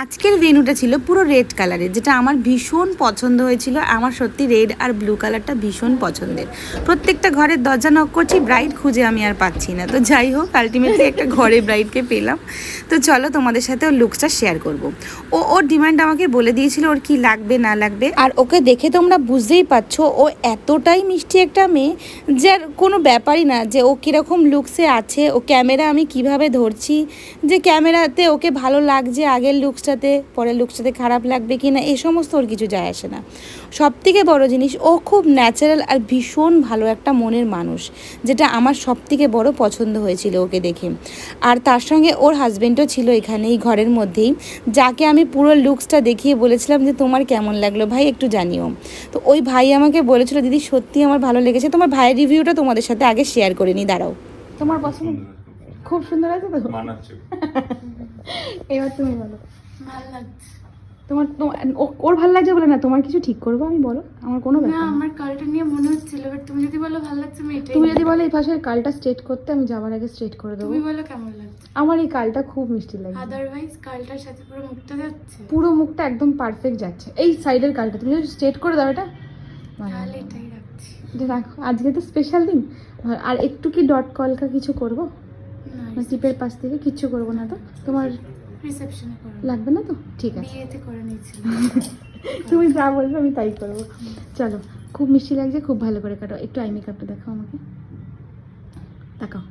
আজকের ভেনুটা ছিল পুরো রেড কালারের, যেটা আমার ভীষণ পছন্দ হয়েছিল, আমার সত্যি রেড আর ব্লু কালারটা ভীষণ পছন্দের। প্রত্যেকটা ঘরের দরজা নক করছি ব্রাইট খুঁজে আমি আর পাচ্ছি না। তো যাই হোক আলটিমেটলি একটা ঘরে ব্রাইটকে পেলাম। তো চলো তোমাদের সাথে ওর লুকসটা শেয়ার করব। ও, ওর ডিমান্ড আমাকে বলে দিয়েছিল ওর কি লাগবে, না লাগবে। আর ওকে দেখে তোমরা বুঝতেই পারছ, ও এতটাই মিষ্টি একটা মেয়ে, যার কোনো ব্যাপারই না যে ও কীরকম লুকসে আছে, ও ক্যামেরা আমি কীভাবে ধরছি, যে ক্যামেরাতে ওকে ভালো লাগছে, আগের লুকসটাতে পরের লুকসটাতে খারাপ লাগবে কি না এই সমস্ত ওর কিছু যায় আসে না। সব থেকে বড়ো জিনিস ও খুব ন্যাচারাল আর ভীষণ ভালো একটা মনের মানুষ যেটা আমার সব থেকে বড় পছন্দ হয়েছিল ওকে দেখে। আর তার সঙ্গে ওর হাজবেন্ডও ছিল এখানে এই ঘরের মধ্যেই যাকে আমি পুরো লুকসটা দেখিয়ে বলেছিলাম যে তোমার কেমন লাগল ভাই? একটু জানিও। তো ওই ভাই আমাকে বলেছিল দিদি সত্যি আমার ভালো লেগেছে। তোমার ভাইয়ের রিভিউটা তোমাদের সাথে আগে শেয়ার করে নিই দাঁড়াও। তোমার পছন্দ? খুব সুন্দর আছে তো? এবার তুমি বলো। ভালো লাগছে। তোমার ওর ভালো লাগছে বলে না তোমার কিছু ঠিক করব আমি বলো? আমার কোনো ব্যাপার না। আমার কালটা নিয়ে মনে হচ্ছিল বাট তুমি যদি বলো ভালো লাগছে আমি এটাই তুমি যদি বলো এই পাশের কালটা স্ট্রেট করতে আমি যাওয়ার আগে স্ট্রেট করে দেবো। তুমি বলো কেমন লাগছে? আমার এই কালটা খুব মিষ্টি লাগে আদারওয়াইজ কালটার সাথে পুরো মুখটা যাচ্ছে। পুরো মুখটা একদম পারফেক্ট যাচ্ছে। এই সাইডের কালটা তুমি যদি স্ট্রেট করে দাও এটা? তাহলে এটাই রাখছি। রাখো। আজকে তো স্পেশাল দিন। আর একটু কি ডট কলকা কিছু করব? না টিপের পাশ থেকে কিচ্ছু করব না তো? তোমার রিসেপশনে করো। লাগবে না তো? ঠিক আছে। বিয়েতে করে নিয়েছিল তুমি যা বলবে আমি তাই করব। চলো খুব মিষ্টি লাগছে খুব ভালো করে কাটো। একটু আই মেকআপটা দেখাও আমাকে। দেখাও